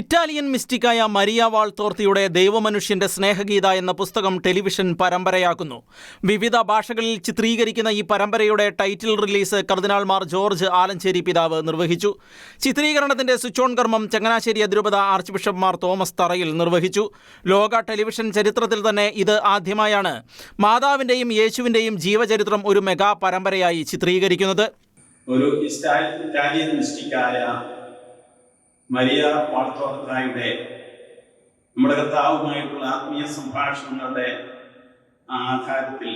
Italian മിസ്റ്റിക്കായ Maria വാൾത്തോർത്തിയുടെ ദൈവമനുഷ്യന്റെ സ്നേഹഗീത എന്ന പുസ്തകം television പരമ്പരയാക്കുന്നു. വിവിധ ഭാഷകളിൽ ചിത്രീകരിക്കുന്ന ഈ പരമ്പരയുടെ ടൈറ്റിൽ റിലീസ് കർദിനാൾമാർ ജോർജ് ആലഞ്ചേരി പിതാവ് നിർവഹിച്ചു. ചിത്രീകരണത്തിന്റെ സ്വിച്ച് ഓൺ കർമ്മം ചങ്ങനാശ്ശേരി അതിരൂപത ആർച്ച് ബിഷപ്പ് മാർ തോമസ് തറയിൽ നിർവഹിച്ചു. ലോക ടെലിവിഷൻ ചരിത്രത്തിൽ തന്നെ ഇത് ആദ്യമായാണ്. മാതാവിന്റെയും യേശുവിന്റെയും ജീവചരിത്രം ഒരു മെഗാ പരമ്പരയായി ചിത്രീകരിക്കുന്നത്. ഒരു ഇറ്റാലിയൻ മിസ്റ്റിക്കായ മരിയ വാൾത്തോർത്തായുടെ നമ്മുടെ കർത്താവുമായിട്ടുള്ള ആത്മീയ സംഭാഷണങ്ങളുടെ ആധാരത്തിൽ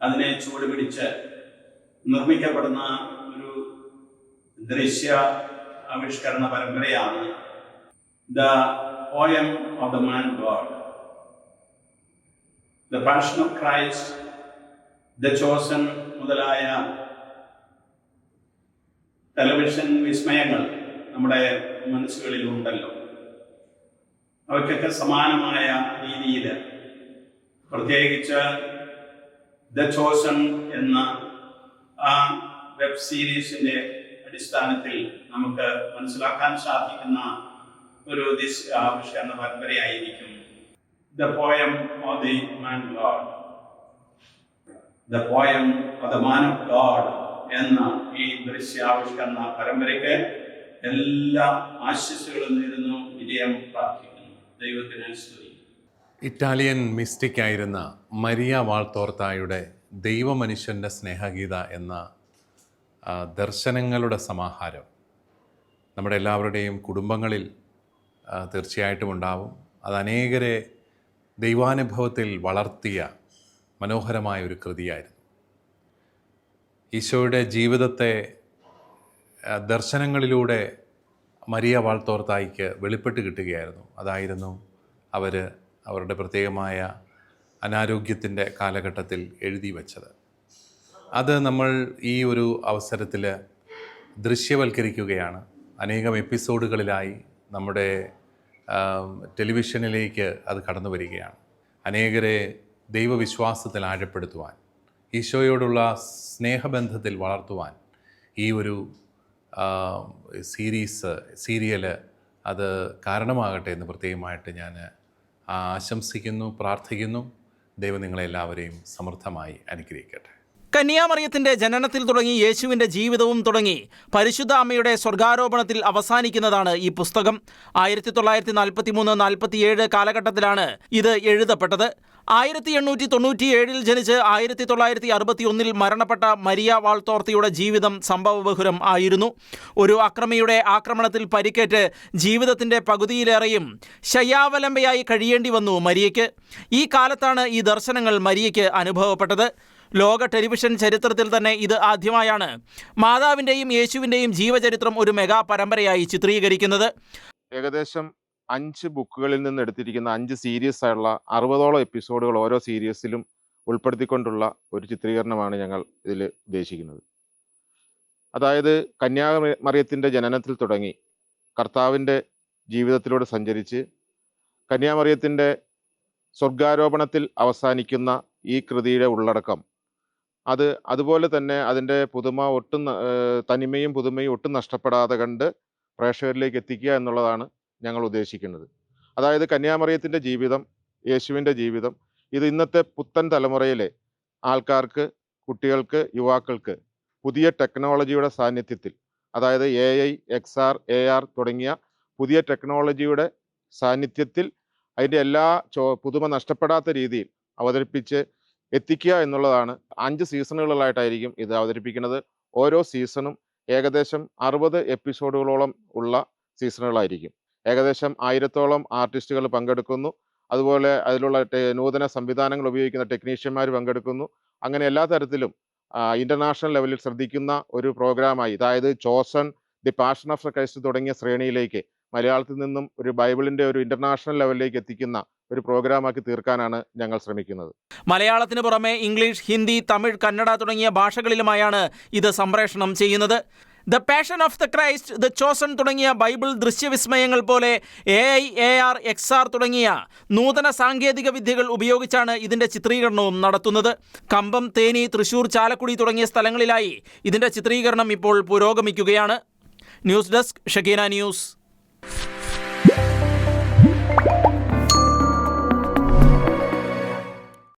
അതിനെ ചുവടുപിടിച്ച് നിർമ്മിക്കപ്പെടുന്ന ഒരു ദൃശ്യ ആവിഷ്കരണ പരമ്പരയാണ് the poem of the man god. The passion of Christ the chosen മുതലായ ടെലിവിഷൻ വിസ്മയങ്ങൾ നമ്മുടെ മനസ്സുകളിലുണ്ടല്ലോ. അവയ്ക്കൊക്കെ സമാനമായ രീതിയിൽ പ്രത്യേകിച്ച് ദ ചോസൺ എന്ന ആ വെബ് സീരീസിന്റെ അടിസ്ഥാനത്തിൽ നമുക്ക് മനസ്സിലാക്കാൻ സാധിക്കുന്ന ഒരു ദിശ ആവിഷ്കരണ പരമ്പരയായിരിക്കും the poem of the man god. The poem of the man of god എന്ന ഈ ദൃശ്യാവിഷ്കരണ പരമ്പരയ്ക്ക് എല്ലാ ആശിസുകളും നേരുന്നു. വിജയം പ്രാർത്ഥിക്കുന്നു ദൈവത്തിന് സ്തുതി. ഇറ്റാലിയൻ മിസ്റ്റിക്കായിരുന്ന മരിയ വാൾത്തോർത്തായുടെ ദൈവമനുഷ്യന്റെ സ്നേഹഗീത എന്ന ദർശനങ്ങളുടെ സമാഹാരം നമ്മുടെ എല്ലാവരുടെയും കുടുംബങ്ങളിൽ തീർച്ചയായിട്ടും ഉണ്ടാവും. അത് അനേകരെ ദൈവാനുഭവത്തിൽ വളർത്തിയ മനോഹരമായ ഒരു കൃതിയായിരുന്നു. ഈശോയുടെ ജീവിതത്തെ ദർശനങ്ങളിലൂടെ മരിയ വാൾത്തോർത്തായിക്ക് വെളിപ്പെട്ട് കിട്ടുകയായിരുന്നു. അതായിരുന്നു അവർ അവരുടെ പ്രത്യേകമായ അനാരോഗ്യത്തിന്റെ കാലഘട്ടത്തിൽ എഴുതി വച്ചത്. അത് നമ്മൾ ഈ ഒരു അവസരത്തിൽ ദൃശ്യവൽക്കരിക്കുകയാണ്. അനേകം എപ്പിസോഡുകളിലായി നമ്മുടെ ടെലിവിഷനിലേക്ക് അത് കടന്നു വരികയാണ്. അനേകരെ ദൈവവിശ്വാസത്തിൽ ആഴപ്പെടുത്തുവാൻ ഈശോയോടുള്ള സ്നേഹബന്ധത്തിൽ വളർത്തുവാൻ ഈ ഒരു സീരീസ് സീരിയൽ അത് കാരണമാകട്ടെ എന്ന് പ്രത്യേകമായിട്ട് ഞാൻ ആശംസിക്കുന്നു പ്രാർത്ഥിക്കുന്നു. ദൈവം നിങ്ങളെല്ലാവരെയും സമൃദ്ധമായി അനുഗ്രഹിക്കട്ടെ. കന്യാമറിയത്തിന്റെ ജനനത്തിൽ തുടങ്ങി യേശുവിന്റെ ജീവിതവും തുടങ്ങി പരിശുദ്ധ അമ്മയുടെ സ്വർഗാരോപണത്തിൽ അവസാനിക്കുന്നതാണ് ഈ പുസ്തകം. ആയിരത്തി തൊള്ളായിരത്തി നാൽപ്പത്തി മൂന്ന് നാൽപ്പത്തിയേഴ് കാലഘട്ടത്തിലാണ് ഇത് എഴുതപ്പെട്ടത്. ആയിരത്തി എണ്ണൂറ്റി തൊണ്ണൂറ്റിയേഴിൽ ജനിച്ച് ആയിരത്തി തൊള്ളായിരത്തി അറുപത്തി ഒന്നിൽ മരണപ്പെട്ട മരിയ വാൾത്തോർത്തിയുടെ ജീവിതം സംഭവബഹുരം ആയിരുന്നു. ഒരു അക്രമിയുടെ ആക്രമണത്തിൽ പരിക്കേറ്റ് ജീവിതത്തിന്റെ പകുതിയിലേറെയും ശയ്യാവലംബയായി കഴിയേണ്ടി വന്നു മരിയയ്ക്ക്. ഈ കാലത്താണ് ഈ ദർശനങ്ങൾ മരിയയ്ക്ക് അനുഭവപ്പെട്ടത്. ലോക ടെലിവിഷൻ ചരിത്രത്തിൽ തന്നെ ഇത് ആദ്യമായാണ്. മാതാവിന്റെയും യേശുവിന്റെയും ജീവചരിത്രം ഒരു മെഗാ പരമ്പരയായി ചിത്രീകരിക്കുന്നത്. ഏകദേശം അഞ്ച് ബുക്കുകളിൽ നിന്ന് എടുത്തിരിക്കുന്ന അഞ്ച് സീരീസ് ആയുള്ള അറുപതോളം എപ്പിസോഡുകൾ ഓരോ സീരീസിലും ഉൾപ്പെടുത്തിക്കൊണ്ടുള്ള ഒരു ചിത്രീകരണമാണ് ഞങ്ങൾ ഇതിൽ ഉദ്ദേശിക്കുന്നത്. അതായത് കന്യാമറിയത്തിന്റെ ജനനത്തിൽ തുടങ്ങി കർത്താവിന്റെ ജീവിതത്തിലൂടെ സഞ്ചരിച്ച് കന്യാമറിയത്തിന്റെ സ്വർഗാരോപണത്തിൽ അവസാനിക്കുന്ന ഈ കൃതിയുടെ ഉള്ളടക്കം. അത് അതുപോലെ തന്നെ അതിന്റെ പുതുമ ഒട്ടും തനിമയും പുതുമയും ഒട്ടും നഷ്ടപ്പെടാതെ കണ്ട് പ്രേക്ഷകരിലേക്ക് എത്തിക്കുക എന്നുള്ളതാണ് ഞങ്ങൾ ഉദ്ദേശിക്കുന്നത്. അതായത് കന്യാമറിയത്തിന്റെ ജീവിതം യേശുവിന്റെ ജീവിതം ഇത് ഇന്നത്തെ പുത്തൻ തലമുറയിലെ ആൾക്കാർക്ക് കുട്ടികൾക്ക് യുവാക്കൾക്ക് പുതിയ ടെക്നോളജിയുടെ സാന്നിധ്യത്തിൽ അതായത് A I X R A R തുടങ്ങിയ പുതിയ ടെക്നോളജിയുടെ സാന്നിധ്യത്തിൽ അതിന്റെ എല്ലാ ചോ പുതുമ നഷ്ടപ്പെടാത്ത രീതിയിൽ അവതരിപ്പിച്ച് എത്തിക്കുക എന്നുള്ളതാണ്. അഞ്ച് സീസണുകളിലായിട്ടായിരിക്കും ഇത് അവതരിപ്പിക്കുന്നത്. ഓരോ സീസണും ഏകദേശം അറുപത് എപ്പിസോഡുകളോളം ഉള്ള സീസണുകളായിരിക്കും. ഏകദേശം ആയിരത്തോളം ആർട്ടിസ്റ്റുകൾ പങ്കെടുക്കുന്നു. അതുപോലെ അതിലുള്ള നൂതന സംവിധാനങ്ങൾ ഉപയോഗിക്കുന്ന ടെക്നീഷ്യന്മാർ പങ്കെടുക്കുന്നു. അങ്ങനെ എല്ലാ തരത്തിലും ഇന്റർനാഷണൽ ലെവലിൽ ശ്രദ്ധിക്കുന്ന ഒരു പ്രോഗ്രാമായി അതായത് chosen the passion of Christ തുടങ്ങിയ ശ്രേണിയിലേക്ക് മലയാളത്തിൽ നിന്നും ഒരു ബൈബിളിന്റെ ഒരു ഇന്റർനാഷണൽ ലെവലിലേക്ക് എത്തിക്കുന്ന ഒരു പ്രോഗ്രാമാക്കി തീർക്കാനാണ് ഞങ്ങൾ ശ്രമിക്കുന്നത്. മലയാളത്തിന് പുറമെ ഇംഗ്ലീഷ് ഹിന്ദി തമിഴ് കന്നഡ തുടങ്ങിയ ഭാഷകളിലുമായാണ് ഇത് സംപ്രേഷണം ചെയ്യുന്നത്. The passion of the Christ the chosen തുടങ്ങിയ ബൈബിൾ ദൃശ്യവിസ്മയങ്ങൾ പോലെ A I A R X R തുടങ്ങിയ നൂതന സാങ്കേതിക വിദ്യകൾ ഉപയോഗിച്ചാണ് ഇതിന്റെ ചിത്രീകരണവും നടത്തുന്നത്. കമ്പം തേനി തൃശൂർ ചാലക്കുടി തുടങ്ങിയ സ്ഥലങ്ങളിലായി ഇതിന്റെ ചിത്രീകരണം ഇപ്പോൾ പുരോഗമിക്കുകയാണ്. News desk Shakeena news.